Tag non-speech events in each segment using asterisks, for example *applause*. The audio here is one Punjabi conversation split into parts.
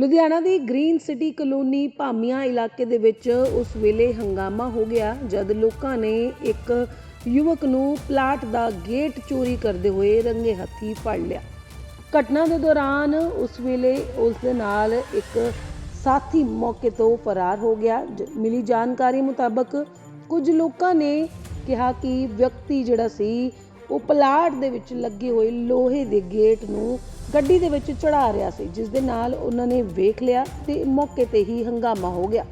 ਲੁਧਿਆਣਾ ਦੀ ਗ੍ਰੀਨ ਸਿਟੀ ਕਲੋਨੀ ਭਾਮੀਆਂ ਇਲਾਕੇ ਦੇ ਵਿੱਚ ਉਸ ਵੇਲੇ ਹੰਗਾਮਾ ਹੋ ਗਿਆ ਜਦ ਲੋਕਾਂ ਨੇ ਇੱਕ ਯੁਵਕ ਨੂੰ ਪਲਾਟ ਦਾ ਗੇਟ ਚੋਰੀ ਕਰਦੇ ਹੋਏ ਰੰਗੇ ਹੱਥੀ ਫੜ ਲਿਆ। ਘਟਨਾ ਦੇ ਦੌਰਾਨ ਉਸ ਵੇਲੇ ਉਸ ਦੇ ਨਾਲ ਇੱਕ ਸਾਥੀ ਮੌਕੇ ਤੋਂ ਫਰਾਰ ਹੋ ਗਿਆ। ਜ- ਮਿਲੀ ਜਾਣਕਾਰੀ ਮੁਤਾਬਕ ਕੁਝ ਲੋਕਾਂ ਨੇ ਕਿਹਾ ਕਿ ਵਿਅਕਤੀ ਜਿਹੜਾ ਸੀ, ਉਹ ਪਲਾਟ ਦੇ ਵਿੱਚ ਲੱਗੇ ਹੋਏ ਲੋਹੇ ਦੇ ਗੇਟ ਨੂੰ ਗੱਡੀ ਦੇ ਵਿੱਚ ਚੜਾ ਰਿਹਾ ਸੀ, ਜਿਸ ਦੇ ਨਾਲ ਉਹਨਾਂ ਨੇ ਵੇਖ ਲਿਆ ਤੇ ਮੌਕੇ ਤੇ ਹੀ ਹੰਗਾਮਾ ਹੋ ਗਿਆ।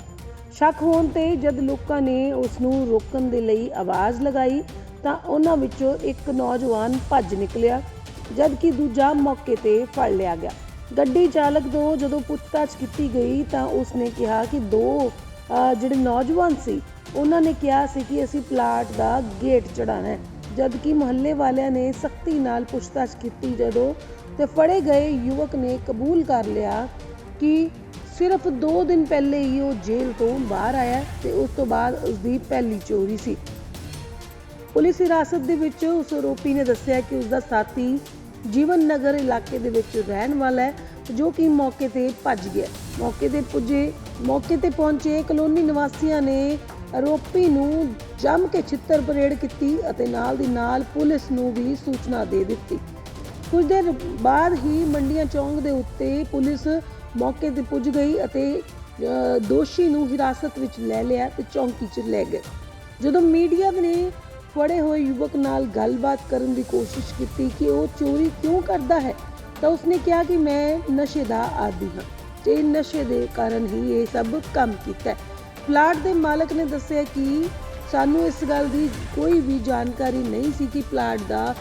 ਸ਼ੱਕ ਹੋਣ ਤੇ ਜਦ ਲੋਕਾਂ ਨੇ ਉਸ ਨੂੰ ਰੋਕਣ ਦੇ ਲਈ ਆਵਾਜ਼ ਲਗਾਈ, ਤਾਂ ਉਹਨਾਂ ਵਿੱਚੋਂ ਇੱਕ ਨੌਜਵਾਨ ਭੱਜ ਨਿਕਲਿਆ, ਜਦਕਿ ਦੂਜਾ ਮੌਕੇ ਤੇ ਫੜ ਲਿਆ ਗਿਆ। ਗੱਡੀ ਚਾਲਕ ਤੋਂ ਜਦੋਂ ਪੁੱਛਤਾਛ ਕੀਤੀ ਗਈ, ਤਾਂ ਉਸ ਨੇ ਕਿਹਾ ਕਿ ਦੋ ਜਿਹੜੇ ਨੌਜਵਾਨ ਸੀ, ਉਹਨਾਂ ਨੇ ਕਿਹਾ ਸੀ ਕਿ ਅਸੀਂ ਪਲਾਟ ਦਾ ਗੇਟ ਚੜਾਣਾ ਹੈ, ਜਦਕਿ ਮੁਹੱਲੇ ਵਾਲਿਆਂ ਨੇ ਸਖਤੀ ਨਾਲ ਪੁੱਛਤਾਛ ਕੀਤੀ ਜਦੋਂ ਤੇ ਫੜੇ ਗਏ ਯੁਵਕ ਨੇ ਕਬੂਲ ਕਰ ਲਿਆ ਕਿ ਸਿਰਫ 2 ਦਿਨ ਪਹਿਲੇ ਹੀ ਉਹ ਜੇਲ੍ਹ ਤੋਂ ਬਾਹਰ ਆਇਆ ਤੇ ਉਸ ਤੋਂ ਬਾਅਦ ਉਸ ਦੀ ਪਹਿਲੀ ਚੋਰੀ ਸੀ। ਪੁਲਿਸ ਹਿਰਾਸਤ ਦੇ ਵਿੱਚ ਉਸ ਆਰੋਪੀ ਨੇ ਦੱਸਿਆ ਕਿ ਉਸ ਦਾ ਸਾਥੀ ਜੀਵਨ ਨਗਰ ਇਲਾਕੇ ਦੇ ਵਿੱਚ ਰਹਿਣ ਵਾਲਾ ਹੈ, ਜੋ ਕਿ ਮੌਕੇ ਤੇ ਭੱਜ ਗਿਆ। ਮੌਕੇ ਤੇ ਪੁੱਜੇ, ਮੌਕੇ ਤੇ ਪਹੁੰਚੇ ਕਲੋਨੀ ਨਿਵਾਸੀਆਂ ਨੇ ਆਰੋਪੀ ਨੂੰ ਜੰਮ ਕੇ ਛਿੱਤਰ ਪਰੇਡ ਕੀਤੀ ਅਤੇ ਨਾਲ ਦੀ ਨਾਲ ਪੁਲਿਸ ਨੂੰ ਵੀ ਸੂਚਨਾ ਦੇ ਦਿੱਤੀ। ਕੁਝ ਦੇਰ ਬਾਅਦ ਹੀ ਮੰਡੀਆਂ ਚੌਂਕ ਦੇ ਉੱਤੇ ਪੁਲਿਸ ਮੌਕੇ ਤੇ ਪੁੱਜ ਗਈ ਅਤੇ ਦੋਸ਼ੀ ਨੂੰ ਹਿਰਾਸਤ ਵਿੱਚ ਲੈ ਲਿਆ ਤੇ ਚੌਂਕੀ 'ਚ ਲੈ ਗਏ। ਜਦੋਂ ਮੀਡੀਆ ਨੇ ਫੜੇ ਹੋਏ ਯੁਵਕ ਨਾਲ ਗੱਲਬਾਤ ਕਰਨ ਦੀ ਕੋਸ਼ਿਸ਼ ਕੀਤੀ ਕਿ ਉਹ ਚੋਰੀ ਕਿਉਂ ਕਰਦਾ ਹੈ, ਤਾਂ ਉਸਨੇ ਕਿਹਾ ਕਿ ਮੈਂ ਨਸ਼ੇ ਦਾ ਆਦੀ ਹਾਂ ਤੇ ਨਸ਼ੇ ਦੇ ਕਾਰਨ ਹੀ ਇਹ ਸਭ ਕੰਮ ਕੀਤਾ ਪਲਾਟ ਦੇ ਮਾਲਕ ਨੇ ਦੱਸਿਆ ਕਿ ਸਾਨੂੰ ਇਸ ਗੱਲ ਦੀ ਕੋਈ ਵੀ ਜਾਣਕਾਰੀ ਨਹੀਂ ਸੀ ਕਿ ਪਲਾਟ ਦਾ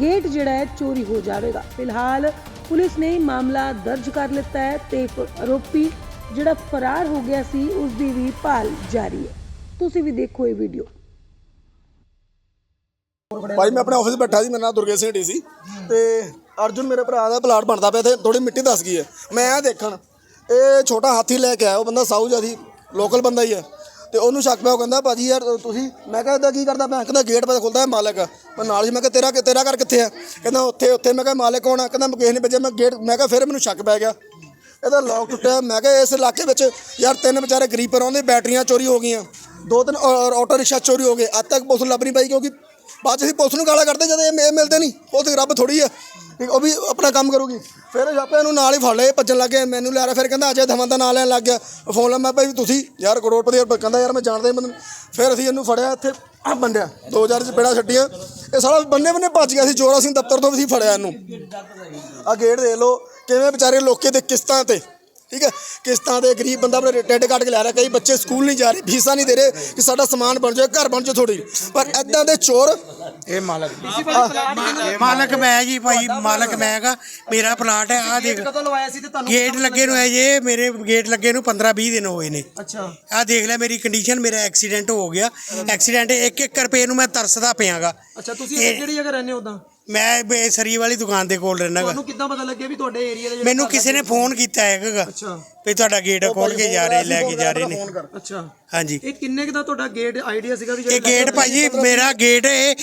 ਗੇਟ ਜਿਹੜਾ ਹੈ ਚੋਰੀ ਹੋ ਜਾਵੇਗਾ ਫਿਲਹਾਲ ਪੁਲਿਸ ਨੇ ਮਾਮਲਾ ਦਰਜ ਕਰ ਲਿੱਤਾ ਹੈ ਤੇ ਫ- ਆਰੋਪੀ ਜਿਹੜਾ ਫਰਾਰ ਹੋ ਗਿਆ ਸੀ ਉਸ ਦੀ ਵੀ ਭਾਲ ਜਾਰੀ ਹੈ ਤੁਸੀਂ ਵੀ ਦੇਖੋ ਇਹ ਵੀਡੀਓ ਭਾਈ ਮੈਂ ਆਪਣੇ ਆਫਿਸ ਬੈਠਾ ਸੀ ਮੇਰਾ ਨਾਮ ਦੁਰਗੇ ਸਿੰਘ ਢੀ ਸੀ ਤੇ ਅਰਜੁਨ ਮੇਰੇ ਭਰਾ ਦਾ ਪਲਾਟ ਬਣਦਾ ਪਿਆ ਤੇ ਥੋੜੀ ਮਿੱਟੀ ਦੱਸ ਗਈ ਹੈ ਮੈਂ ਆ ਦੇਖਣ ਇਹ ਛੋਟਾ ਹਾਥੀ ਲੈ ਕੇ ਆਇਆ ਉਹ ਬੰਦਾ ਸਾਊ ਜਿਹਾ ਸੀ ਲੋਕਲ ਬੰਦਾ ਹੀ ਹੈ ਤੇ ਉਹਨੂੰ ਸ਼ੱਕ ਪਿਆ, ਉਹ ਕਹਿੰਦਾ, ਭਾਜੀ ਯਾਰ, ਤੁਸੀਂ ਮੈਂ ਕਿਹਾ, ਇਹਦਾ ਕੀ ਕਰਦਾ? ਮੈਂ ਕਹਿੰਦਾ, ਗੇਟ ਪਾ ਖੁੱਲਦਾ ਹੈ, ਮਾਲਕ ਮੈਂ ਨਾਲ ਹੀ, ਮੈਂ ਕਿਹਾ, ਤੇਰਾ ਤੇਰਾ ਘਰ ਕਿੱਥੇ ਆ? ਕਹਿੰਦਾ, ਉੱਥੇ ਉੱਥੇ। ਮੈਂ ਕਿਹਾ, ਮਾਲਕ ਕੌਣ ਆ? ਕਹਿੰਦਾ ਕਿਸੇ ਨਹੀਂ ਭੇਜਿਆ। ਮੈਂ ਗੇਟ ਮੈਂ ਕਿਹਾ, ਫਿਰ ਮੈਨੂੰ ਸ਼ੱਕ ਪੈ ਗਿਆ। ਇਹਦਾ ਲੌਕ ਟੁੱਟਿਆ। ਮੈਂ ਕਿਹਾ, ਇਸ ਇਲਾਕੇ ਵਿੱਚ ਯਾਰ ਤਿੰਨ ਵਿਚਾਰੇ ਗਰੀਬ ਦੀ ਬੈਟਰੀਆਂ ਚੋਰੀ ਹੋ ਗਈਆਂ। ਦੋ ਤਿੰਨ, ਔਰ ਆਟੋ ਰਿਕਸ਼ਾ ਚੋਰੀ ਹੋ ਗਏ। ਅੱਜ ਤੱਕ ਪੁਲਿਸ ਲੱਭ ਨਹੀਂ ਪਾਈ ਕਿਉਂਕਿ ਬਾਅਦ 'ਚ ਅਸੀਂ ਪੁਲਿਸ ਨੂੰ ਗਾਲਾਂ ਕੱਢਦੇ ਜਦੋਂ ਇਹ ਇਹ ਮਿਲਦੇ ਨਹੀਂ। ਉਹ ਤੇ ਰੱਬ ਥੋੜੀ ਆ। ਠੀਕ, ਉਹ ਵੀ ਆਪਣਾ ਕੰਮ ਕਰੂਗੀ। ਫਿਰ ਛਾਪੇ ਨੂੰ ਨਾਲ ਹੀ ਫੜ ਲਏ ਭੱਜਣ ਲੱਗ ਲੱਗੇ ਮੈਨੂੰ ਲੈ ਰਿਹਾ ਫਿਰ ਕਹਿੰਦਾ ਅਜੇ ਧਵਨ ਦਾ ਨਾਂ ਲੈਣ ਲੱਗ ਗਿਆ। ਫੋਨ ਲਾ ਮੈਂ ਭਾਈ ਤੁਸੀਂ ਯਾਰ ਕਰੋੜਪਤੀ ਯਾਰ ਕਹਿੰਦਾ ਯਾਰ ਮੈਂ ਜਾਣਦਾ ਹੀ ਬੰਦੇ ਨੂੰ। ਫਿਰ ਅਸੀਂ ਇਹਨੂੰ ਫੜਿਆ ਇੱਥੇ ਆ ਬੰਦਿਆ 2000 ਚ ਪੇੜਾ ਛੱਡੀਆਂ। ਇਹ ਸਾਰਾ ਬੰਨੇ ਬੰਨੇ ਭੱਜ ਗਿਆ ਸੀ ਜੋਰਾ ਸਿੰਘ ਦਫ਼ਤਰ ਤੋਂ ਵੀ ਅਸੀਂ ਫੜਿਆ ਇਹਨੂੰ। ਆ ਗੇਟ ਦੇ ਲੋ ਕਿਵੇਂ ਵਿਚਾਰੇ ਲੋਕੇ ਦੇ ਕਿਸ਼ਤਾਂ ਤੇ। ਠੀਕ ਹੈ? ਕਿਸ਼ਤਾਂ ਦੇ ਗਰੀਬ ਬੰਦਾ ਆਪਣੇ ਟੈਡ ਕੱਟ ਕੇ ਲੈ ਰਿਹਾ ਕਈ ਬੱਚੇ ਸਕੂਲ ਨਹੀਂ ਜਾ ਰਹੇ ਫੀਸਾਂ ਨਹੀਂ ਦੇ ਰਹੇ ਕਿ ਸਾਡਾ ਸਮਾਨ ਬਣ ਜਾਏ ਘਰ ਬਣ ਜਾਏ ਥੋੜੀ ਪਰ ਐਦਾਂ ਦੇ ਚੋਰ ਇਹ ਮਾਲਕ ਮਾਲਕ ਮੈਂ ਜੀ ਭਾਈ ਮਾਲਕ ਮੈਂ ਹੈਗਾ ਮੇਰਾ ਪਲਾਟ ਹੈ ਆ ਦੇਖ। ਕਦੋਂ ਲਵਾਇਆ ਸੀ ਤੇ ਤੁਹਾਨੂੰ ਗੇਟ ਲੱਗੇ ਨੂੰ ਹੈ ਜੇ ਮੇਰੇ ਗੇਟ ਲੱਗੇ ਨੂੰ 15 20 ਦਿਨ ਹੋਏ ਨੇ। ਅੱਛਾ। ਆ ਦੇਖ ਲੈ ਮੇਰੀ ਕੰਡੀਸ਼ਨ ਮੇਰਾ ਐਕਸੀਡੈਂਟ ਹੋ ਗਿਆ। ਐਕਸੀਡੈਂਟ 1-1 ਰੁਪਏ ਨੂੰ ਮੈਂ ਤਰਸਦਾ ਪਿਆਗਾ। ਅੱਛਾ ਤੁਸੀਂ ਕਿਹੜੀ ਜਗ੍ਹਾ ਰਹਿੰਦੇ ਹੋ ਉਦਾਂ ਮੈਂ ਬੇਸਰੀ ਵਾਲੀ ਦੁਕਾਨ ਦੇ ਕੋਲ ਰਹਿਣਾ ਗਾ। ਤੁਹਾਨੂੰ ਕਿੱਦਾਂ ਪਤਾ ਲੱਗਿਆ ਵੀ ਤੁਹਾਡੇ ਏਰੀਆ ਦੇ ਜਿਹੜੇ ਮੈਨੂੰ ਕਿਸੇ ਨੇ ਫੋਨ ਕੀਤਾ ਹੈਗਾ ਅੱਛਾ। ਵੀ ਤੁਹਾਡਾ ਗੇਟ ਖੋਲ ਕੇ ਜਾ ਰਹੇ ਲੈ ਕੇ ਜਾ ਰਹੇ ਨੇ। ਅੱਛਾ। ਹਾਂਜੀ। ਇਹ ਕਿੰਨੇ ਕੁ ਦਾ ਤੁਹਾਡਾ ਗੇਟ ਆਈਡੀਆ ਸੀਗਾ ਵੀ ਇਹ ਗੇਟ ਭਾਜੀ ਮੇਰਾ ਗੇਟ ਇਹ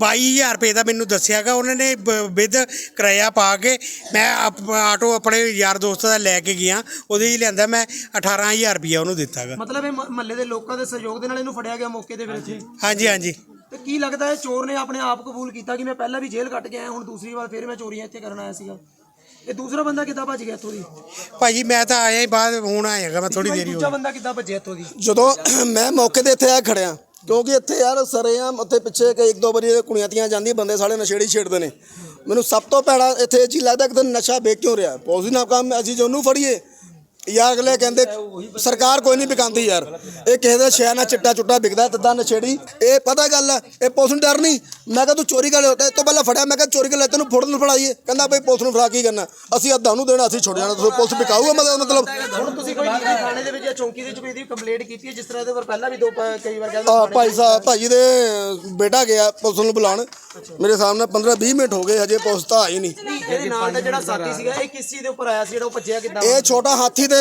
22000 ਰੁਪਏ ਦਾ ਮੈਨੂੰ ਦੱਸਿਆਗਾ ਉਹਨਾਂ ਨੇ ਵਿਦ ਕਿਰਾਇਆ ਪਾ ਕੇ ਮੈਂ ਆਪ- ਆਟੋ ਆਪਣੇ ਯਾਰ ਦੋਸਤ ਦਾ ਲੈ ਕੇ ਗਿਆ। ਉਹਦੇ ਹੀ ਲਿਆਂਦਾ ਮੈਂ 18000 ਰੁਪਏ ਉਹਨੂੰ ਦਿੱਤਾਗਾ ਮਤਲਬ ਇਹ ਮਹੱਲੇ ਦੇ ਲੋਕਾਂ ਦੇ ਸਹਿਯੋਗ ਦੇ ਨਾਲ ਇਹਨੂੰ ਫੜਿਆ ਗਿਆ ਮੌਕੇ ਤੇ ਫਿਰ ਇੱਥੇ? ਹਾਂਜੀ ਹਾਂਜੀ। ਤੇ ਕੀ ਲੱਗਦਾ ਹੈ ਚੋਰ ਨੇ ਆਪਣੇ ਆਪ ਕਬੂਲ ਕੀਤਾ ਕਿ ਮੈਂ ਪਹਿਲਾਂ ਵੀ ਜੇਲ੍ਹ ਕੱਟ ਕੇ ਆਇਆ ਹੁਣ ਦੂਸਰੀ ਵਾਰ ਫਿਰ ਮੈਂ ਚੋਰੀਆਂ ਇੱਥੇ ਕਰਨ ਆਇਆ ਸੀਗਾ। ਇਹ ਦੂਸਰਾ ਬੰਦਾ ਕਿੱਦਾਂ ਭੱਜ ਗਿਆ ਇੱਥੋਂ ਦੀ? ਭਾਜੀ ਮੈਂ ਤਾਂ ਆਇਆ ਹੀ ਬਾਅਦ ਹੁਣ ਆਏਗਾ ਮੈਂ ਥੋੜੀ ਭਾਈ ਦੇਰੀ ਹੋ ਦੂਜਾ ਬੰਦਾ ਕਿੱਦਾਂ ਭੱਜਿਆ ਇੱਥੋਂ ਦੀ? ਜਦੋਂ *clears throat* ਮੈਂ ਮੌਕੇ ਤੇ ਇੱਥੇ ਆ ਖੜਿਆ ਕਿਉਂਕਿ ਇੱਥੇ ਯਾਰ ਸਰੇਆਮ ਉੱਥੇ ਪਿੱਛੇ ਕਈ ਇੱਕ ਦੋ ਵਾਰੀ ਕੁੜੀਆਂ ਤੀਆਂ ਜਾਂਦੀਆਂ ਬੰਦੇ ਸਾਲੇ ਨਸ਼ੇੜੀ ਛੇੜਦੇ ਨੇ। ਮੈਨੂੰ ਸਭ ਤੋਂ ਭੈੜਾ ਇੱਥੇ ਇਹ ਚੀਜ਼ ਲੱਗਦਾ ਕਿ ਤੁਹਾਨੂੰ ਨਸ਼ਾ ਵੇਚ ਕਿਉਂ ਰਿਹਾ ਪੋਜ਼ੀ ਨਾ ਕੰਮ ਅਸੀਂ ਜੇ ਉਹਨੂੰ ਫੜੀਏ ਯਾਰ ਅਗਲੇ ਕਹਿੰਦੇ ਸਰਕਾਰ ਕੋਈ ਨਹੀਂ ਵਿਕਾਉਂਦੀ ਯਾਰ। ਇਹ ਕਿਸੇ ਦਾ ਸ਼ਹਿਰ ਨਾਲ ਚਿੱਟਾ ਚੁੱਟਾ ਵਿਕਦਾ ਤਦਾਂ ਨਸ਼ੇੜੀ। ਇਹ ਪਤਾ ਗੱਲ ਆ ਇਹ ਪੁਲਿਸ ਨੂੰ ਡਰ ਨਹੀਂ। ਮੈਂ ਕਿਹਾ ਤੂੰ ਚੋਰੀ ਕਰ ਲਿਆ ਤੋਂ ਪਹਿਲਾਂ ਫੜਿਆ? ਮੈਂ ਕਿਹਾ ਚੋਰੀ ਕਰ ਲਿਆ ਤੈਨੂੰ ਫੋੜਨ ਨੂੰ ਫੜਾਈਏ। ਕਹਿੰਦਾ ਬਈ ਪੁਲਿਸ ਨੂੰ ਫੜਾ ਕੀ ਕਰਨਾ? ਅਸੀਂ ਅੱਧਾ ਉਹਨੂੰ ਦੇਣਾ ਅਸੀਂ ਛੁੱਟ ਜਾਣਾ ਤੁਸੀਂ ਪੁਲਿਸ ਵਿਕਾਊਗਾ ਮਤਲਬ ਹੁਣ ਤੁਸੀਂ ਕੋਈ ਥਾਣੇ ਦੇ ਵਿੱਚ ਜਾਂ ਚੌਂਕੀ ਦੇ ਵਿੱਚ ਕੋਈ ਦੀ ਕੰਪਲੇਂਟ ਕੀਤੀ ਹੈ ਜਿਸ ਤਰ੍ਹਾਂ ਦੇ ਵਾਰ ਪਹਿਲਾਂ ਵੀ ਦੋ ਕਈ ਵਾਰ ਕਹਿੰਦੇ ਆ ਭਾਈ ਸਾਹਿਬ ਭਾਈ ਦੇ ਬੇਟਾ ਗਿਆ ਪੁਲਿਸ ਨੂੰ ਬੁਲਾਉਣ। ਮੇਰੇ ਸਾਹਮਣੇ 15 20 ਮਿੰਟ ਹੋ ਗਏ ਹਜੇ ਪੁਲਿਸ ਤਾਂ ਆਈ ਨਹੀਂ। ਇਹਦੇ ਨਾਲ ਦਾ ਜਿਹੜਾ ਸਾਥੀ ਸੀਗਾ ਇਹ ਕਿਸ ਚੀਜ਼ ਦੇ ਉੱਪਰ ਆਇਆ ਸੀ ਜਿਹੜਾ ਉਹ ਭੱਜਿਆ ਕਿੱਦਾਂ? ਇਹ ਛੋਟਾ ਹਾਥੀ ਤੇ ਅਮ,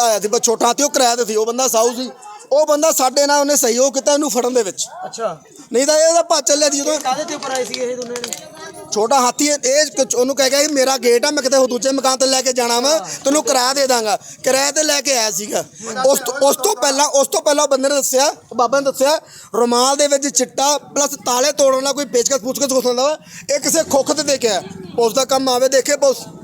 ਆਇਆ ਸੀ ਬਸ ਛੋਟਾ ਹਾਥੀ ਉਹ ਕਿਰਾਏ ਤੇ ਸੀ ਉਹ ਬੰਦਾ ਸਾਊ ਸੀ। ਉਹ ਬੰਦਾ ਸਾਡੇ ਨਾਲ ਉਹਨੇ ਸਹਿਯੋਗ ਕੀਤਾ ਇਹਨੂੰ ਫੜਨ ਦੇ ਵਿੱਚ। ਅੱਛਾ। ਨਹੀਂ ਤਾਂ ਇਹਦਾ ਭੱਜ ਚੱਲਿਆ ਸੀ ਜਦੋਂ ਕਾਹਦੇ ਤੇ ਉੱਪਰ ਆਏ ਸੀ ਇਹ ਦੋਨੇ ਨੇ ਛੋਟਾ ਹਾਥੀ ਇਹ ਕੁਛ- ਉਹਨੂੰ ਕਹਿ ਗਿਆ ਕਿ ਮੇਰਾ ਗੇਟ ਆ ਮੈਂ ਕਿਤੇ ਹੋਰ ਦੂਜੇ ਮਕਾਨ ਤੇ ਲੈ ਕੇ ਜਾਣਾ ਵਾ ਤੈਨੂੰ ਕਿਰਾਇਆ ਦੇ ਦਾਂਗਾ। ਕਿਰਾਏ ਤੇ ਲੈ ਕੇ ਆਇਆ ਸੀਗਾ। ਉਸ ਤੋਂ- ਉਸ ਤੋਂ ਪਹਿਲਾਂ ਉਸ ਤੋਂ ਪਹਿਲਾਂ ਉਹ ਬੰਦੇ ਨੇ ਦੱਸਿਆ ਬਾਬਾ ਨੇ ਦੱਸਿਆ ਰੁਮਾਲ ਦੇ ਵਿੱਚ ਚਿੱਟਾ ਪਲੱਸ ਤਾਲੇ ਤੋੜਨ ਵਾਲਾ ਕੋਈ ਪੇਚਕਸ ਪੁੱਛਕਸ ਹੋ ਸਕਦਾ ਵਾ। ਇਹ ਕਿਸੇ ਖੁੱਖ ਤੇ ਦੇਖਿਆ। ਪੁਲਿਸ ਦਾ ਕੰਮ ਆਵੇ ਦੇਖੇ ਪੁਲਿਸ।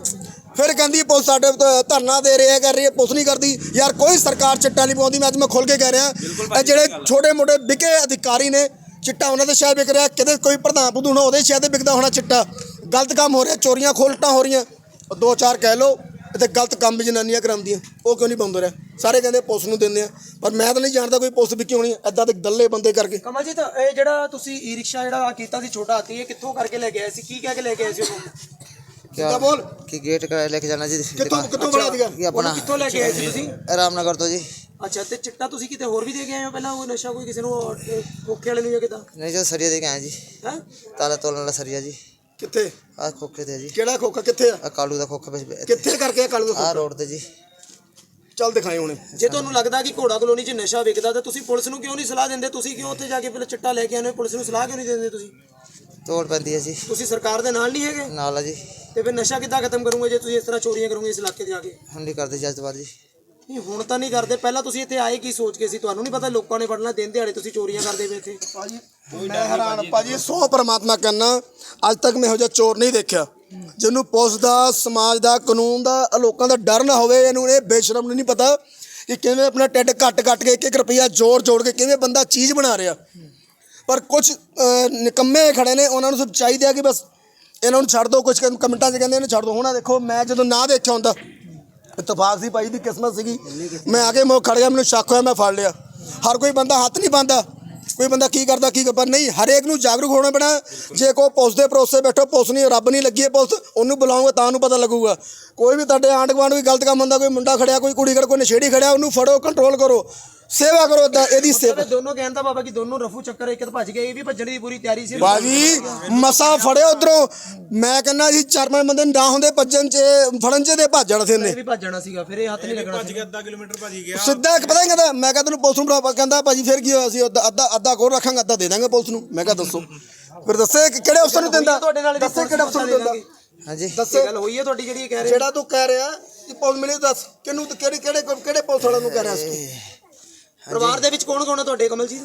ਫਿਰ ਕਹਿੰਦੀ ਪੁਲਿਸ ਸਾਡੇ ਤੇ ਧਰਨਾ ਦੇ ਰਹੀ ਹੈ ਕਰ ਰਹੀ ਹੈ ਪੁਲਿਸ ਨਹੀਂ ਕਰਦੀ। ਯਾਰ ਕੋਈ ਸਰਕਾਰ ਚਿੱਟਾ ਨਹੀਂ ਪਾਉਂਦੀ ਮੈਂ ਅੱਜ ਮੈਂ ਖੁੱਲ ਕੇ ਕਹਿ ਰਿਹਾ। ਇਹ ਜਿਹੜੇ ਛੋਟੇ ਮੋਟੇ ਵਿਕੇ ਅਧਿਕਾਰੀ ਨੇ ਚਿੱਟਾ ਉਹਨਾਂ ਦੇ ਸ਼ਾਇਦ ਵਿਕ ਰਿਹਾ ਕਿਤੇ ਕੋਈ ਪ੍ਰਧਾਨ ਪ੍ਰਧੂਨ ਉਹਦੇ ਸ਼ਾਇਦ ਵਿਕਦਾ ਹੋਣਾ ਚਿੱਟਾ। ਗਲਤ ਕੰਮ ਹੋ ਰਿਹਾ ਚੋਰੀਆਂ ਖੋਲਟਾਂ ਹੋ ਰਹੀਆਂ। ਉਹ ਦੋ ਚਾਰ ਕਹਿ ਲੋ ਤੇ ਗਲਤ ਕੰਮ ਵੀ ਜਨਾਨੀਆਂ ਕਰਾਉਂਦੀਆਂ ਉਹ ਕਿਉਂ ਨਹੀਂ ਬੰਦ ਹੋ ਰਿਹਾ? ਸਾਰੇ ਕਹਿੰਦੇ ਪੁਲਿਸ ਨੂੰ ਦਿੰਦੇ ਆ ਪਰ ਮੈਂ ਤਾਂ ਨਹੀਂ ਜਾਣਦਾ ਕੋਈ ਪੁਲਿਸ ਵਿਕੀ ਹੋਣੀ ਐਦਾਂ ਦੇ ਦੱਲੇ ਬੰਦੇ ਕਰਕੇ। ਕਮਲਜੀਤ ਇਹ ਜਿਹੜਾ ਤੁਸੀਂ ਈ ਰਿਕਸ਼ਾ ਜਿਹੜਾ ਕੀਤਾ ਸੀ ਛੋਟਾ ਹਾਥੀ ਇਹ ਕਿੱਥੋਂ ਕਰਕੇ ਲੈ ਕੇ ਆਏ ਸੀ? ਕੀ ਕਹਿ ਕੇ ਲੈ ਕੇ ਆਏ ਸੀ ਉਹਨੂੰ? ਕਿਆ ਬੋਲ। ਕਿ ਗੇਟ ਕਰਾਇਆ ਲੈ ਕੇ ਜਾਣਾ ਜੀ ਕਿੱਥੋਂ ਕਿੱਥੋਂ ਬੜਾ ਸੀਗਾ ਇਹ ਆਪਣਾ ਕਿੱਥੋਂ ਲੈ ਕੇ ਆਏ ਸੀ ਤੁਸੀਂ? ਰਾਮਨਗਰ ਤੋਂ ਜੀ। ਅੱਛਾ ਤੇ ਚਿੱਟਾ ਤੁਸੀਂ ਕਿਤੇ ਹੋਰ ਵੀ ਦੇ ਕੇ ਆਏ ਪਹਿਲਾਂ? ਉਹ ਨਸ਼ਾ ਕੋਈ ਕਿਸੇ ਨੂੰ ਖੋਖੇ ਵਾਲੇ ਨੂੰ ਜਾਂ ਕਿਦਾਂ? ਨਹੀਂ ਜੋ ਸਰੀਆ ਦੇ ਕੇ ਆਏ ਜੀ। ਹੈ? ਤਾਲਾ ਤੋਲਣ ਵਾਲਾ ਸਰੀਆ ਜੀ। ਕਿੱਥੇ? ਆ ਖੋਖੇ ਤੇ ਜੀ। ਕਿਹੜਾ ਖੋਖਾ? ਕਿੱਥੇ ਆ? ਕਾਲੂ ਦਾ ਖੋਖਾ ਕਿੱਥੇ ਕਰਕੇ ਆ ਕਾਲੂ ਦਾ ਖੋਖਾ? ਆ ਰੋਡ ਤੇ ਜੀ। ਚੱਲ ਦਿਖਾਏ ਹੁਣੇ। ਜੇ ਤੁਹਾਨੂੰ ਲੱਗਦਾ ਕਿ ਘੋੜਾ ਕਲੋਨੀ 'ਚ ਨਸ਼ਾ ਵਿਕਦਾ ਤਾਂ ਤੁਸੀਂ ਪੁਲਿਸ ਨੂੰ ਕਿਉਂ ਨਹੀਂ ਸਲਾਹ ਦਿੰਦੇ? ਤੁਸੀਂ ਕਿਉਂ ਉੱਥੇ ਜਾ ਕੇ ਪਹਿਲਾਂ ਚਿੱਟਾ ਲੈ ਕੇ ਆਨੇ ਪੁਲਿਸ ਨੂੰ ਸਲਾਹ ਕਿਉਂ ਨਹੀਂ ਦਿੰਦੇ ਤੁਸੀਂ? ਤੋੜ ਪੈਂਦੀ ਹੈ ਜੀ। ਤੁਸੀਂ ਸਰਕਾਰ ਦੇ ਨਾਲ ਨਹੀਂ ਹੈਗੇ? ਨਾਲ ਆ ਜੀ। ਤੇ ਫਿਰ ਨਸ਼ਾ ਕਿੱਦਾਂ ਖਤਮ ਕਰੋਗੇ ਜੇ ਤੁਸੀਂ ਇਸ ਤਰ੍ਹਾਂ ਚੋਰੀਆਂ ਕਰੋਗੇ ਇਸ ਇਲਾਕੇ 'ਚ ਆ ਹੁਣ ਨਹੀਂ ਕਰਦੇ ਜੀ ਜੀ। ਨਹੀਂ ਹੁਣ ਤਾਂ ਨਹੀਂ ਕਰਦੇ। ਪਹਿਲਾਂ ਤੁਸੀਂ ਇੱਥੇ ਆਏ ਕੀ ਸੋਚ ਕੇ ਸੀ? ਤੁਹਾਨੂੰ ਨਹੀਂ ਪਤਾ ਲੋਕਾਂ ਨੇ ਵੜਨਾ ਦਿਨ ਦਿਹਾੜੇ ਤੁਸੀਂ ਚੋਰੀਆਂ ਕਰਦੇ ਪਏ ਭਾਜੀ ਮੈਂ ਹੈਰਾਨ ਭਾਜੀ ਸੋ ਪਰਮਾਤਮਾ ਕਰਨਾ ਅੱਜ ਤੱਕ ਮੈਂ ਇਹੋ ਜਿਹਾ ਚੋਰ ਨਹੀਂ ਦੇਖਿਆ। ਜਿਹਨੂੰ ਪੁਲਿਸ ਦਾ ਸਮਾਜ ਦਾ ਕਾਨੂੰਨ ਦਾ ਲੋਕਾਂ ਦਾ ਡਰ ਨਾ ਹੋਵੇ ਇਹਨੂੰ ਇਹ ਬੇਸ਼ਰਮ ਨੂੰ ਨਹੀਂ ਪਤਾ ਕਿ ਕਿਵੇਂ ਆਪਣਾ ਟੱਡ ਕੱਟ ਕੱਟ ਕੇ ਇੱਕ ਇੱਕ ਰੁਪਿਆ ਜੋੜ ਜੋੜ ਕੇ ਕਿਵੇਂ ਬੰਦਾ ਚੀਜ਼ ਬਣਾ ਰਿਹਾ। ਪਰ ਕੁਝ ਨਿਕੰਮੇ ਖੜੇ ਨੇ, ਉਹਨਾਂ ਨੂੰ ਸਿਰਫ ਚਾਹੀਦਾ ਕਿ ਬਸ ਇਹਨਾਂ ਨੂੰ ਛੱਡ ਦਿਓ ਕੁਝ ਕਮੈਂਟਾਂ 'ਚ ਕਹਿੰਦੇ ਇਹਨੂੰ ਛੱਡ ਦਿਓ ਹੁਣ ਆਹ ਦੇਖੋ, ਮੈਂ ਜਦੋਂ ਨਾ ਦੇਖਿਆ ਹੁੰਦਾ, ਇਤਫਾਕ ਸੀ ਭਾਈ ਦੀ, ਕਿਸਮਤ ਸੀਗੀ। ਮੈਂ ਆ ਕੇ ਮੋ ਖੜ ਗਿਆ, ਮੈਨੂੰ ਸ਼ੱਕ ਹੋਇਆ, ਮੈਂ ਫੜ ਲਿਆ। ਹਰ ਕੋਈ ਬੰਦਾ ਹੱਥ ਨਹੀਂ ਪਾਉਂਦਾ ਕੋਈ ਬੰਦਾ ਕੀ ਕਰਦਾ ਕੀ ਕਰਦਾ ਨਹੀਂ, ਹਰੇਕ ਨੂੰ ਜਾਗਰੂਕ ਹੋਣਾ ਪੈਣਾ। ਜੇ ਕੋ ਪੁਲਿਸ ਦੇ ਭਰੋਸੇ ਬੈਠੋ, ਪੁਲਿਸ ਨਹੀਂ, ਰੱਬ ਨਹੀਂ ਲੱਗੀ ਹੈ ਪੁਲਿਸ, ਉਹਨੂੰ ਬੁਲਾਉਂਗਾ ਤਾਂ ਨੂੰ ਪਤਾ ਲੱਗੂਗਾ। ਕੋਈ ਵੀ ਤੁਹਾਡੇ ਆਂਢ ਗੁਆਂਢ ਵੀ ਗਲਤ ਕੰਮ ਹੁੰਦਾ, ਕੋਈ ਮੁੰਡਾ ਖੜਿਆ, ਕੋਈ ਕੁੜੀ ਖੜ ਕੋਈ ਨਸ਼ੇੜੀ ਖੜਿਆ, ਉਹਨੂੰ ਫੜੋ ਕੰਟਰੋਲ ਕਰੋ। ਸੇਵਾ ਕਰੋ ਏਦਾਂ ਇਹਦੀ ਸੇਵਾ। ਤੇ ਦੋਨੋਂ ਕਹਿੰਦਾ ਬਾਬਾ ਕਿ ਦੋਨੋਂ ਰਫੂ ਚੱਕਰ ਇੱਕ ਤਾਂ ਭੱਜ ਗਏ ਇਹ ਵੀ ਭੱਜਣ ਦੀ ਪੂਰੀ ਤਿਆਰੀ ਸੀ। ਬਾਜੀ ਮਸਾ ਫੜਿਆ ਉਧਰੋਂ। ਮੈਂ ਕਹਿੰਦਾ ਜੀ ਚਾਰ ਪੰਜ ਬੰਦੇ ਨਾ ਹੁੰਦੇ ਭੱਜਣ ਚ ਫੜਨ ਚ ਤੇ ਭੱਜ ਜਾਣਾ ਸੀ ਇਹ ਵੀ ਭੱਜਣਾ ਸੀਗਾ ਫਿਰ ਇਹ ਹੱਥ ਨਹੀਂ ਲੱਗਣਾ ਸੀ। ਸਿੱਧਾ ਇੱਕ ਪਤਾ ਹੀ ਕਹਿੰਦਾ ਮੈਂ ਕਹਿੰਦਾ ਤੈਨੂੰ ਪੁਲਿਸ ਨੂੰ ਬੁਲਾ ਕਹਿੰਦਾ ਭਾਜੀ ਫਿਰ ਕੀ ਹੋਇਆ ਸੀ? ਅੱਧਾ ਅੱਧਾ ਅੱਧਾ ਕੋਲ ਰੱਖਾਂਗਾ ਅੱਧਾ ਦੇ ਦਾਂਗੇ ਪੁਲਿਸ ਨੂੰ। ਮੈਂ ਕਿਹਾ ਦੱਸੋ। ਫਿਰ ਦੱਸੇ ਕਿ ਕਿਹੜੇ ਅਫਸਰ ਨੂੰ ਦਿੰਦਾ? ਤੁਹਾਡੇ ਨਾਲ ਇਹਦੀ ਦੱਸੇ ਕਿਹੜੇ ਅਫਸਰ ਨੂੰ ਦਿੰਦਾ? हाँ जी ਦੱਸੇ ਗੱਲ ਹੋਈ ਹੈ ਤੁਹਾਡੀ ਜਿਹੜੀ ਇਹ ਕਹਿ ਰਹੇ ਜਿਹੜਾ ਤੂੰ ਕਹਿ ਰਿਹਾ ਕਿ ਪੁਲਿਸ ਮਿਲੇ ਦੱਸ। ਕਿਹਨੂੰ ਤੇ ਕਿਹੜੇ ਕਿਹੜੇ ਕਿਹੜੇ ਪੁਲਿਸ ਵਾਲਿਆਂ ਨੂੰ ਕਹਿ ਰਿਹਾ ਸੀ ਪਰਿਵਾਰ ਦੇ ਵਿੱਚ ਕੌਣ ਕੌਣ ਹੈ ਤੁਹਾਡੇ ਕਮਲ ਜੀ?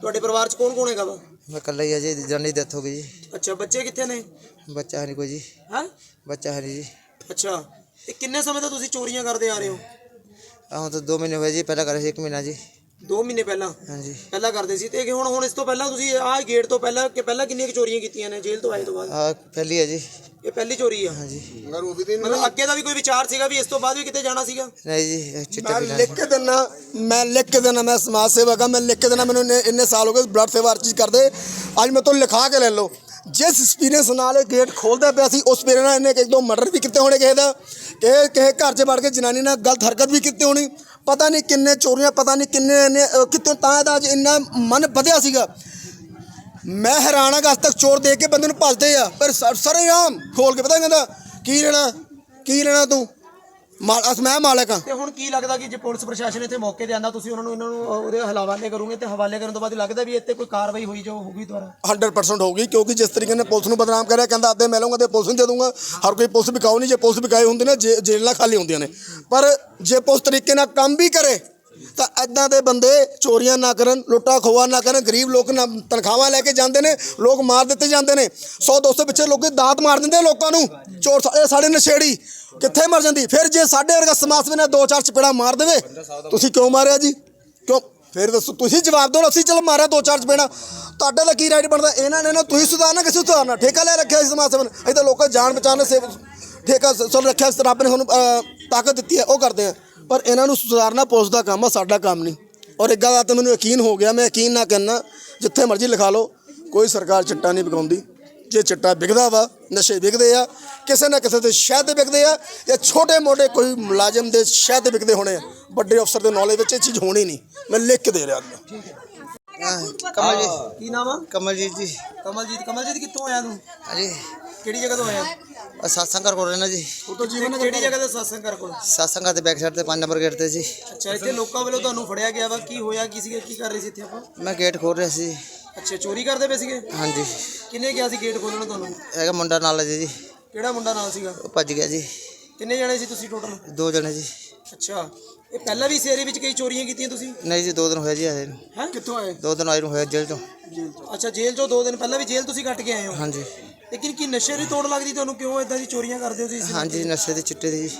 ਤੁਹਾਡੇ ਪਰਿਵਾਰ 'ਚ ਕੌਣ ਕੌਣ ਹੈਗਾ ਵਾ? ਮੈਂ ਇਕੱਲਾ ਹੀ ਅਜੇ ਜਾਨੀ ਡੈਥ ਹੋ ਗਈ ਜੀ। ਅੱਛਾ ਬੱਚੇ ਕਿੱਥੇ ਨੇ? ਬੱਚਾ ਹੈ ਕੋਈ ਜੀ। ਹਾਂ? ਬੱਚਾ ਹੈ ਜੀ। ਅੱਛਾ ਤੇ ਕਿੰਨੇ ਸਮੇਂ ਤੋਂ ਤੁਸੀਂ ਚੋਰੀਆਂ ਕਰਦੇ ਆ ਰਹੇ ਹੋ? ਆਹ ਹੁਣ ਤਾਂ 2 ਮਹੀਨੇ ਹੋਏ ਜੀ ਪਹਿਲਾਂ ਕਰੇ ਸੀ 1 ਮਹੀਨਾ ਜੀ। ਦੋ ਮਹੀਨੇ ਪਹਿਲਾਂ। ਹਾਂਜੀ। ਪਹਿਲਾਂ ਕਰਦੇ ਸੀ ਤੇ ਇਹ ਹੁਣ ਹੁਣ ਇਸ ਤੋਂ ਪਹਿਲਾਂ ਤੁਸੀਂ ਆਹ ਗੇਟ ਤੋਂ ਪਹਿਲਾਂ ਕਿ ਪਹਿਲਾਂ ਕਿੰਨੀਆਂ ਚੋਰੀਆਂ ਕੀਤੀਆਂ ਨੇ? ਜੇਲ੍ਹ ਤੋਂ ਆਏ ਤੋਂ ਬਾਅਦ? ਆ ਪਹਿਲੀ ਹੈ ਜੀ। ਇਹ ਪਹਿਲੀ ਚੋਰੀ ਆ? ਹਾਂਜੀ। ਮਗਰ ਉਹ ਵੀ ਦਿਨ ਮਤਲਬ ਅੱਗੇ ਦਾ ਵੀ ਕੋਈ ਵਿਚਾਰ ਸੀਗਾ ਵੀ ਇਸ ਤੋਂ ਬਾਅਦ ਵੀ ਕਿਤੇ ਜਾਣਾ ਸੀਗਾ? ਨਹੀਂ ਜੀ ਚਿੱਟਾ ਮੈਂ ਲਿਖ ਕੇ ਦਿੰਨਾ ਮੈਂ ਲਿਖ ਕੇ ਦਿੰਨਾ ਮੈਂ ਸਮਾਜ ਸੇਵਾ ਆ ਮੈਂ ਲਿਖ ਕੇ ਦਿੰਨਾ ਮੈਨੂੰ ਇੰਨੇ- ਸਾਲ ਹੋ ਗਏ ਬਲੱਡ ਸੇਵਾ ਹਰ ਕਰਦੇ। ਅੱਜ ਮੈਂ ਤੋਂ ਲਿਖਾ ਕੇ ਲੈ ਲਓ। ਜਿਸ ਐਕਸਪੀਰੀਅੰਸ ਨਾਲ ਇਹ ਗੇਟ ਖੋਲਦਾ ਪਿਆ ਸੀ ਉਸ ਪੀਰੇ ਨਾਲ ਇਹਨੇ ਇੱਕ ਦੋ ਮਰਡਰ ਵੀ ਕੀਤੇ ਹੋਣੇ ਕਿਸੇ ਦਾ ਕਿਸੇ ਕਿਸੇ ਘਰ 'ਚ ਵੜ ਕੇ ਜਨਾਨੀ ਨਾਲ ਗਲਤ ਹਰਕਤ ਵੀ ਕੀਤੀ ਹੋਣੀ। ਪਤਾ ਨਹੀਂ ਕਿੰਨੇ ਚੋਰੀਆਂ ਪਤਾ ਨਹੀਂ ਕਿੰਨੇ ਇਹਨੇ ਅਹ, ਕਿਤੋਂ ਤਾਂ ਇਹਦਾ ਅੱਜ ਇੰਨਾ ਮਨ ਵਧਿਆ ਸੀਗਾ। ਮੈਂ ਹੈਰਾਨ ਹਾਂ ਕਿ ਅੱਜ ਤੱਕ ਚੋਰ ਦੇਖ ਕੇ ਬੰਦੇ ਨੂੰ ਭੱਜਦੇ ਆ ਪਰ ਸਰ- ਸਰੇਆਮ ਖੋਲ ਕੇ ਪਤਾ ਕਹਿੰਦਾ ਕੀ ਲੈਣਾ ਕੀ ਲੈਣਾ ਤੂੰ? ਮਾਲ ਅਸ ਮੈਂ ਮਾਲਕ ਹਾਂ। ਤੇ ਹੁਣ ਕੀ ਲੱਗਦਾ ਕਿ ਜੇ ਪੁਲਿਸ ਪ੍ਰਸ਼ਾਸਨ ਇੱਥੇ ਮੌਕੇ ਤੇ ਆਂਦਾ ਤੁਸੀਂ ਉਹਨਾਂ ਨੂੰ ਇਹਨਾਂ ਨੂੰ ਅਹ, ਉਹਦੇ ਹਵਾਲੇ ਕਰੋਗੇ ਤੇ ਹਵਾਲੇ ਕਰਨ ਤੋਂ ਬਾਅਦ ਲੱਗਦਾ ਵੀ ਇੱਥੇ ਕੋਈ ਕਾਰਵਾਈ ਹੋਈ ਜੋ ਹੋਊਗੀ ਦੁਬਾਰਾ? 100% ਹੋਊਗੀ ਕਿਉਂਕਿ ਜਿਸ ਤਰੀਕੇ ਨਾਲ ਪੁਲਿਸ ਨੂੰ ਬਦਨਾਮ ਕਰਿਆ ਕਹਿੰਦਾ ਅੱਧੇ ਮੈਂ ਲਵਾਂਗਾ ਤੇ ਪੁਲਿਸ ਨੂੰ ਦੇ ਦੂੰਗਾ ਹਰ ਕੋਈ ਪੁਲਿਸ ਵਿਕਾਊ ਨਹੀਂ ਜੇ ਪੁਲਿਸ ਵਿਕਾਏ ਹੁੰਦੇ ਨੇ ਜੇ- ਜੇਲ੍ਹਾਂ ਖਾਲੀ ਹੁੰਦੀਆਂ ਨੇ। ਪਰ ਜੇ ਪੁਲਿਸ ਤਰੀਕੇ ਨਾਲ ਕੰਮ ਵੀ ਕਰੇ ਤਾਂ ਐਦਾਂ ਦੇ ਬੰਦੇ ਚੋਰੀਆਂ ਨਾ ਕਰਨ, ਲੁੱਟਾ ਖੋਆ ਨਾ ਕਰਨ, ਗਰੀਬ ਲੋਕ ਨਾ ਤਨਖਾਹਾਂ ਲੈ ਕੇ ਜਾਂਦੇ ਨੇ, ਲੋਕ ਮਾਰ ਦਿੱਤੇ ਜਾਂਦੇ ਨੇ। 100 200 ਪਿੱਛੇ ਲੋਕੀ ਦਾਤ ਮਾਰ ਦਿੰਦੇ ਲੋਕਾਂ ਨੂੰ। ਚੋਰ ਇਹ ਸਾਡੇ ਨਸ਼ੇੜੀ। ਕਿੱਥੇ ਮਰ ਜਾਂਦੀ? ਫਿਰ ਜੇ ਸਾਡੇ ਵਰਗਾ ਸਮਾਜ ਨੇ ਦੋ ਚਾਰ ਚਪੇੜਾ ਮਾਰ ਦੇਵੇ, ਤੁਸੀਂ ਕਿਉਂ ਮਾਰਿਆ ਜੀ? ਕਿਉਂ? ਫਿਰ ਦੱਸੋ, ਤੁਸੀਂ ਜਵਾਬ ਦਿਓ ਅਸੀਂ ਚਲ ਮਾਰਿਆ ਦੋ ਚਾਰ ਚਪੇੜਾ। ਤੁਹਾਡਾ ਤਾਂ ਕੀ ਰਾਈਟ ਬਣਦਾ? ਇਹਨਾਂ ਨੇ ਨਾ ਤੁਸੀਂ ਸੁਧਾਰਨਾ ਕਿਸੇ ਸੁਧਾਰਨਾ। ਠੇਕਾ ਲੈ ਰੱਖਿਆ ਇਸ ਸਮਾਜ ਸੇਵਨ ਇਹ ਤਾਂ ਲੋਕਾਂ ਜਾਨ ਬਚਾਉਣ ਸੇ ਠੇਕਾ ਚਲ ਰੱਖਿਆ, ਰੱਬ ਨੇ ਸਾਨੂੰ ਤਾਕਤ ਦਿੱਤੀ ਹੈ, ਉਹ ਕਰਦੇ ਆ। ਪਰ ਇਹਨਾਂ ਨੂੰ ਸੁਧਾਰਨਾ ਪੁਲਿਸ ਦਾ ਕੰਮ ਆ ਸਾਡਾ ਕੰਮ ਨਹੀਂ। ਔਰ ਇੱਕ ਗੱਲ ਆ ਤਾਂ ਮੈਨੂੰ ਯਕੀਨ ਹੋ ਗਿਆ ਮੈਂ ਯਕੀਨ ਨਾ ਕਰਨਾ ਜਿੱਥੇ ਮਰਜ਼ੀ ਲਿਖਾ ਲਓ ਕੋਈ ਸਰਕਾਰ ਚਿੱਟਾ ਨਹੀਂ ਵਿਕਾਉਂਦੀ ਜੇ ਚਿੱਟਾ ਵਿਕਦਾ ਵਾ ਨਸ਼ੇ ਵਿਕਦੇ ਆ ਕਿਸੇ ਨਾ ਕਿਸੇ ਤੇ ਸ਼ਾਇਦ ਵਿਕਦੇ ਆ ਜਾਂ ਛੋਟੇ ਮੋਟੇ ਕੋਈ ਮੁਲਾਜ਼ਮ ਦੇ ਸ਼ਾਇਦ ਵਿਕਦੇ ਹੋਣੇ ਆ ਵੱਡੇ ਅਫਸਰ ਦੇ ਨੌਲੇਜ ਵਿੱਚ ਇਹ ਚੀਜ਼ ਹੋਣੀ ਨਹੀਂ। ਮੈਂ ਲਿਖ ਕੇ ਦੇ ਰਿਹਾ ਤੁਹਾਨੂੰ ਕਮਲਜੀਤ। ਕੀ ਨਾਮ ਆ? ਕਮਲਜੀਤ ਜੀ। ਕਮਲਜੀਤ ਕਮਲਜੀਤ ਕਿੱਥੋਂ ਆਇਆ ਤੂੰ? ਹਾਂਜੀ ਕਿਹੜੀ ਜਗ੍ਹਾ ਤੋਂ ਆਏ ਆ ਔਰ satsang ਕੋਲ ਰਹਿਣਾ ਜੀ। ਉਤੋਂ ਜੀਵਨ ਕਿਹੜੀ ਜਗ੍ਹਾ ਤੇ satsang ਕਰ ਕੋਲ? satsang ਘਰ ਦੇ ਬੈਕ ਸਾਈਡ ਤੇ 5 ਨੰਬਰ ਗੇਟ ਤੇ ਜੀ। ਅੱਛਾ ਇੱਥੇ ਲੋਕਾਂ ਵੱਲੋਂ ਤੁਹਾਨੂੰ ਫੜਿਆ ਗਿਆ ਵਾ। ਕੀ ਹੋਇਆ ਕੀ ਸੀਗਾ ਕੀ ਕਰ ਰਹੇ ਸੀ ਇੱਥੇ ਆਪਾਂ? ਮੈਂ ਗੇਟ ਖੋਲ ਰਿਹਾ ਸੀ। ਅੱਛਾ ਚੋਰੀ ਕਰਦੇ ਪਏ ਸੀਗੇ? ਹਾਂਜੀ। ਕਿੰਨੇ ਗਿਆ ਸੀ ਗੇਟ ਖੋਲਣ ਤੁਹਾਨੂੰ? ਹੈਗਾ ਮੁੰਡਾ ਨਾਲ ਜੀ। ਜੀ ਕਿਹੜਾ ਮੁੰਡਾ ਨਾਲ ਸੀਗਾ? ਉਹ ਭੱਜ ਗਿਆ ਜੀ। ਕਿੰਨੇ ਜਣੇ ਸੀ ਤੁਸੀਂ ਟੋਟਲ ਦੋ ਜਣੇ ਜੀ। ਅੱਛਾ ਇਹ ਪਹਿਲਾਂ ਵੀ ਇਸ ਵਿੱਚ ਕਈ ਚੋਰੀਆਂ ਕੀਤੀਆਂ ਤੁਸੀਂ? ਨਹੀਂ ਜੀ ਦੋ ਦਿਨ ਹੋਇਆ ਜੀ ਆਏ ਨੂੰ। ਹੈ? ਕਿੱਥੋਂ ਆਏ? ਦੋ ਦਿਨ ਆਏ ਨੂੰ ਹੋਇਆ ਜੇਲ੍ਹ ਤੋਂ ਅੱਛਾ ਜੇਲ੍ਹ ਚੋਂ ਦੋ ਦਿਨ ਪਹਿਲਾਂ ਵੀ ਜੇਲ੍ਹ ਤੁਸੀਂ ਕੱਟ ਕੇ ਆਏ ਹੋ? ਹਾਂਜੀ। ਲੇਕਿਨ ਕੀ ਨਸ਼ੇ ਦੀ ਤੋੜ ਲੱਗਦੀ ਤੁਹਾਨੂੰ? ਕਿਉਂ ਇਦਾਂ ਦੀ ਚੋਰੀਆਂ ਕਰਦੇ ਹੋ ਤੁਸੀਂ ਹਾਂਜੀ ਨਸ਼ੇ ਦੇ ਚਿੱਟੇ ਦੇ ਜੀ।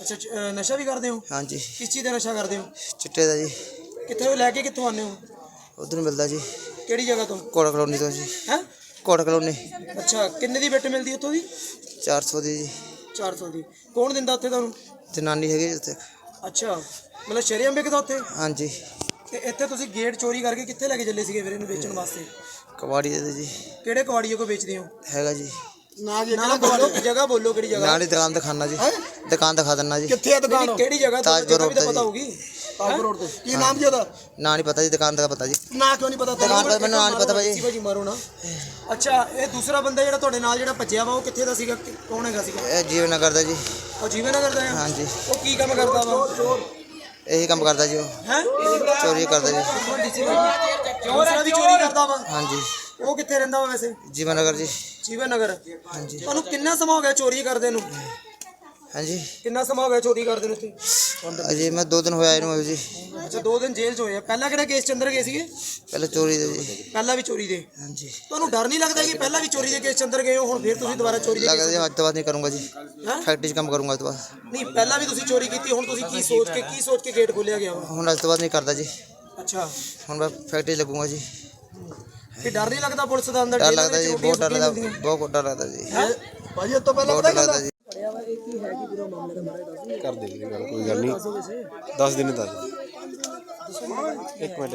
ਅੱਛਾ ਚ- ਅਹ ਨਸ਼ਾ ਵੀ ਕਰਦੇ ਹੋ? ਹਾਂਜੀ। ਕਿਸ ਚੀਜ਼ ਦਾ ਨਸ਼ਾ ਕਰਦੇ ਹੋ? ਚਿੱਟੇ ਦਾ ਜੀ। ਕਿੱਥੇ ਲੈ ਕੇ ਕਿੱਥੋਂ ਆਉਂਦੇ ਹੋ? ਉਧਰ ਮਿਲਦਾ ਜੀ। ਕਿਹੜੀ ਜਗ੍ਹਾ ਤੋਂ? ਕੋਟ ਕਲੋਨੀ ਤੋਂ ਜੀ। ਹੈ? ਕੋਟ ਕਲੋਨੀ। ਅੱਛਾ ਕਿੰਨੇ ਦੀ ਬਿੱਟ ਮਿਲਦੀ ਉੱਥੋਂ ਦੀ? 400 ਦੀ ਜੀ। 400 ਦੀ। ਕੌਣ ਦਿੰਦਾ ਉੱਥੇ ਤੁਹਾਨੂੰ? ਜਨਾਨੀ ਹੈਗੀ ਉੱਥੇ। ਅੱਛਾ ਮਤਲਬ ਸ਼ਰੀਆਂ ਵਿਕਦਾ ਉੱਥੇ? ਹਾਂਜੀ। ਤੇ ਇੱਥੇ ਤੁਸੀਂ ਗੇਟ ਚੋਰੀ ਕਰਕੇ ਕਿੱਥੇ ਲੈ ਕੇ ਚੱਲੇ ਸੀਗੇ ਫਿਰ ਇਹਨੂੰ ਵੇਚਣ ਵਾਸਤੇ? ਕਬਾੜੀ ਦੇ ਜੀ। ਕਿਹੜੇ ਕਵਾੜੀਏ ਕੋ ਵੇਚਦੇ ਹੋ? ਹੈਗਾ ਜੀ। ਨਾ ਜੀ ਨਾ ਬੋਲੋ ਕਿ ਜਗ੍ਹਾ ਬੋਲੋ ਕਿਹੜੀ ਜਗ੍ਹਾ? ਨਾਲ ਹੀ ਦੁਕਾਨ ਦਿਖਾਣਾ ਜੀ। ਦੁਕਾਨ ਦਿਖਾ ਦਿੰਨਾ ਜੀ। ਕਿੱਥੇ ਆ ਦੁਕਾਨ? ਕਿਹੜੀ ਜਗ੍ਹਾ? ਤਾਜ ਤੁਹਾਨੂੰ ਜਗ੍ਹਾ ਵੀ ਰੋਡ ਤਾਂ ਪਤਾ। ਹੋਊਗੀ। ਤਾਜਪੁਰ ਰੋਡ ਤੇ। ਕੀ ਨਾਮ ਜੀ ਉਹਦਾ? ਨਾ ਨਹੀਂ ਪਤਾ ਜੀ ਦੁਕਾਨ ਦਾ ਪਤਾ ਜੀ। ਨਾ ਕਿਉਂ ਨਹੀਂ ਪਤਾ? ਦੁਕਾਨ ਦਾ ਮੈਨੂੰ ਨਾਂ ਨਹੀਂ ਪਤਾ ਭਾਜੀ। ਭਾਜੀ ਮਾਰੋ ਨਾ। ਅੱਛਾ ਇਹ ਦੂਸਰਾ ਬੰਦਾ ਜਿਹੜਾ ਤੁਹਾਡੇ ਨਾਲ ਜਿਹੜਾ ਭੱਜਿਆ ਵਾ ਉਹ ਕਿੱਥੇ ਦਾ ਸੀਗਾ? ਕੌਣ ਹੈਗਾ ਸੀਗਾ? ਇਹ ਜੀਵਨ ਨਗਰ ਦਾ ਜੀ। ਉਹ ਜੀਵਨ ਨਗਰ ਦਾ ਹੈ? ਹਾਂਜੀ। ਉਹ ਕੀ ਕੰਮ ਕਰਦਾ ਵਾ? ਇਹੀ ਕੰਮ ਕਰਦਾ ਜੀ ਉਹ। ਹੈ? ਚੋਰੀ ਕਰਦਾ ਜੀ ਚੋਰੀ। ਕਰਦਾ ਵਾ? ਹਾਂਜੀ। ਉਹ ਕਿੱਥੇ ਰਹਿੰਦਾ ਵਾ ਵੈਸੇ? ਜੀਵਨ ਨਗਰ ਜੀ। ਜੀਵਨ ਨਗਰ ਹਾਂਜੀ। ਤੁਹਾਨੂੰ ਕਿੰਨਾ ਸਮਾਂ ਹੋ ਗਿਆ ਚੋਰੀ ਕਰਦੇ ਨੂੰ? ਹਾਂਜੀ। ਕਿੰਨਾ ਸਮਾਂ ਹੋ ਗਿਆ ਚੋਰੀ ਕਰਦੇ ਨੂੰ ਇੱਥੇ? ਅਜੇ ਮੈਂ ਦੋ ਦਿਨ ਹੋਇਆ ਇਹਨੂੰ ਜੀ ਅੱਛਾ ਦੋ ਦਿਨ ਜੇਲ੍ਹ 'ਚ ਹੋਏ ਆ। ਪਹਿਲਾਂ ਕਿਹੜਾ ਕੇਸ ਚ ਅੰਦਰ ਗਏ ਸੀਗੇ? ਪਹਿਲਾਂ ਚੋਰੀ ਦੇ ਜੀ। ਪਹਿਲਾਂ ਵੀ ਚੋਰੀ ਦੇ। ਹਾਂਜੀ। ਤੁਹਾਨੂੰ ਡਰ ਨਹੀਂ ਲੱਗਦਾ ਕਿ ਪਹਿਲਾਂ ਵੀ ਚੋਰੀ ਦੇ ਕੇਸ ਚ ਅੰਦਰ ਗਏ ਹੋ ਹੁਣ ਫਿਰ ਤੁਸੀਂ ਦੁਬਾਰਾ ਚੋਰੀ ਦੇ ਲੱਗਦਾ ਜੀ ਅੱਜ ਤੋਂ ਬਾਅਦ ਨਹੀਂ ਕਰੂੰਗਾ ਜੀ? ਫੈਕਟਰੀ 'ਚ ਕੰਮ ਕਰੂੰਗਾ ਅੱਜ ਤੋਂ ਬਾਅਦ। ਨਹੀਂ ਪਹਿਲਾਂ ਵੀ ਤੁਸੀਂ ਚੋਰੀ ਕੀਤੀ ਹੁਣ ਤੁਸੀਂ ਕੀ ਸੋਚ ਕੇ ਕੀ ਸੋਚ ਕੇ ਗੇਟ ਖੋਲਿਆ ਗਿਆ ਹੁਣ ਅੱਜ ਤੋਂ ਬਾਅਦ ਨਹੀਂ ਕਰਦਾ ਜੀ। ਅੱਛਾ। ਹੁਣ ਮੈਂ ਫੈਕਟਰੀ ਲੱਗੂੰਗਾ ਜੀ। ਕਿ ਡਰ ਨਹੀਂ ਲੱਗਦਾ ਪੁਲਿਸ ਦਾ ਅੰਦਰ ਡਰ ਜੇਲ੍ਹ ਲੱਗਦਾ ਵਿੱਚ ਜੀ ਰੋਟੀਆਂ ਬਹੁਤ ਡਰ ਲੱਗਦਾ ਮਿਲਦੀਆਂ। ਬਹੁਤ ਡਰ ਲੱਗਦਾ ਜੀ। ਭਾਜੀ ਇਹ ਤੋਂ ਪਹਿਲਾਂ ਬਹੁਤ ਪਤਾ ਡਰ ਕੀ ਲੱਗਦਾ ਜੀ। ਕਰ ਦੇ ਵੀਰੇ ਗੱਲ ਕੋਈ ਗੱਲ ਨਹੀਂ। 10 ਦਿਨ ਦੱਸ ਇੱਕ ਮਿੰਟ।